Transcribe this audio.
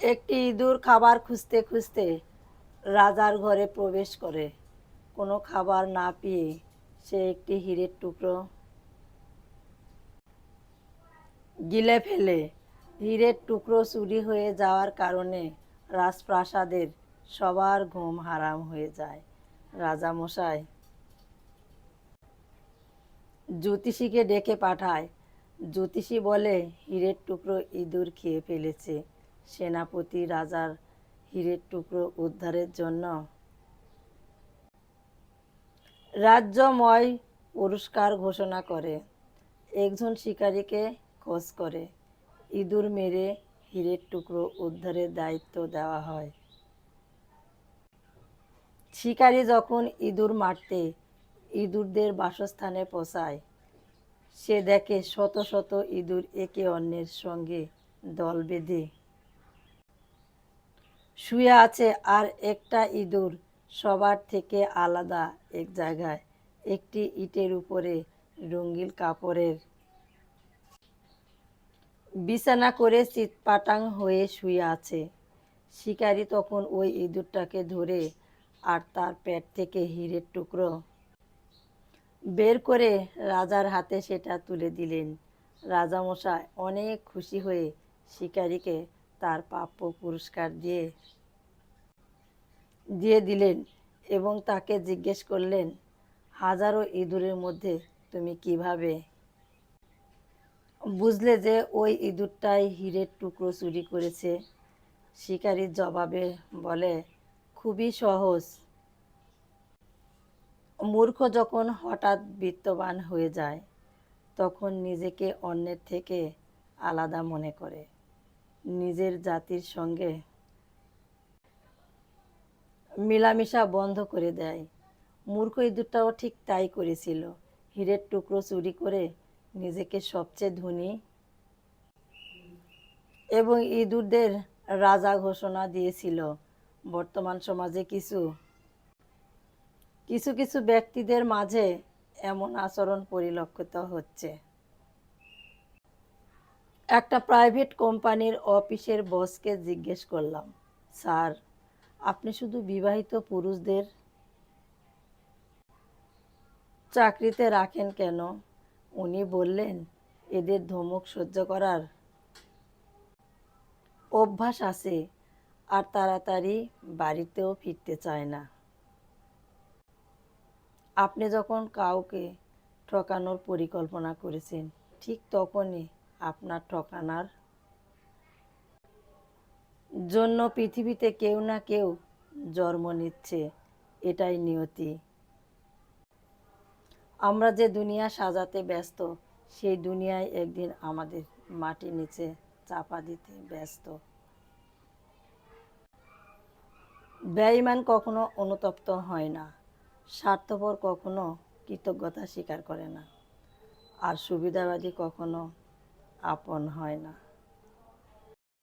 একটি ইঁদুর খাবার খুঁজতে খুঁজতে রাজার ঘরে প্রবেশ করে। কোনো খাবার না পেয়ে সে একটি হীরের টুকরো গিলে ফেলে। হীরের টুকরো চুরি হয়ে যাওয়ার কারণে রাজপ্রাসাদের সবার ঘুম হারাম হয়ে যায়। রাজা মশাই জ্যোতিষীকে ডেকে পাঠায়। জ্যোতিষী বলে, হীরের টুকরো ইঁদুর খেয়ে ফেলেছে। সেনাপতি রাজার হীরের টুকরো উদ্ধারের জন্য। রাজ্যময় পুরস্কার ঘোষণা করে। একজন শিকারীকে খোঁজ করে। ইঁদুর মেরে হীরের টুকরো উদ্ধারের দায়িত্ব দেওয়া হয়। শিকারী যখন ইঁদুর মারতে ইঁদুরদের বাসস্থানে পৌঁছায়, সে দেখে শত শত ইঁদুর একে অন্যের সঙ্গে দল বেঁধে শুয়ে আছে আর একটা ইঁদুর সবার থেকে আলাদা এক জায়গায়, একটি ইটের উপরে রঙিন কাপড়ের। বিছানা করে চিৎপাটাং হয়ে শুয়ে আছে। শিকারী তখন ওই ইঁদুরটাকে ধরে আর তার পেট থেকে হীরের টুকরো বের করে রাজার হাতে সেটা তুলে দিলেন। রাজামশাই অনেক খুশি হয়ে শিকারীকে তার প্রাপ্য পুরস্কার দিয়ে দিয়ে দিলেন এবং তাকে জিজ্ঞেস করলেন, হাজারো ইঁদুরের মধ্যে তুমি কীভাবে? বুঝলে যে ওই ইঁদুরটাই হীরের টুকরো চুরি করেছে। শিকারীর জবাবে বলে, খুবই সহজ। মূর্খ যখন হঠাৎ বিত্তবান হয়ে যায়, তখন নিজেকে অন্যের থেকে আলাদা মনে করে। নিজের জাতির সঙ্গে মেলামেশা বন্ধ করে দেয়। মূর্খ ইঁদুরটাও ঠিক তাই করেছিল। হীরের টুকরো চুরি করে নিজেকে সবচেয়ে ধনী এবং ইঁদুরদের রাজা ঘোষণা দিয়েছিল। বর্তমান সমাজে কিছু কিছু কিছু ব্যক্তিদের মাঝে এমন আচরণ পরিলক্ষিত হচ্ছে। একটা প্রাইভেট কোম্পানির অফিসের বসকে জিজ্ঞেস করলাম, স্যার আপনি শুধু বিবাহিত পুরুষদের চাকরিতে রাখেন কেন? উনি বললেন, এদের ধমক সহ্য করার অভ্যাস আছে আর তাড়াতাড়ি বাড়িতেও ফিরতে চায় না। আপনি যখন কাউকে ঠকানোর পরিকল্পনা করেছেন, ঠিক তখনই আপনার ঠকানার জন্য পৃথিবীতে কেউ না কেউ জন্ম নিচ্ছে, এটাই নিয়তি। আমরা যে দুনিয়া সাজাতে ব্যস্ত, সেই দুনিয়ায় একদিন আমাদের মাটির নিচে চাপা দিতে ব্যস্ত। ব্যয়মান কখনো অনুতপ্ত হয় না, স্বার্থপর কখনো কৃতজ্ঞতা স্বীকার করে না, আর সুবিধাবাদী কখনো আপন হয় না।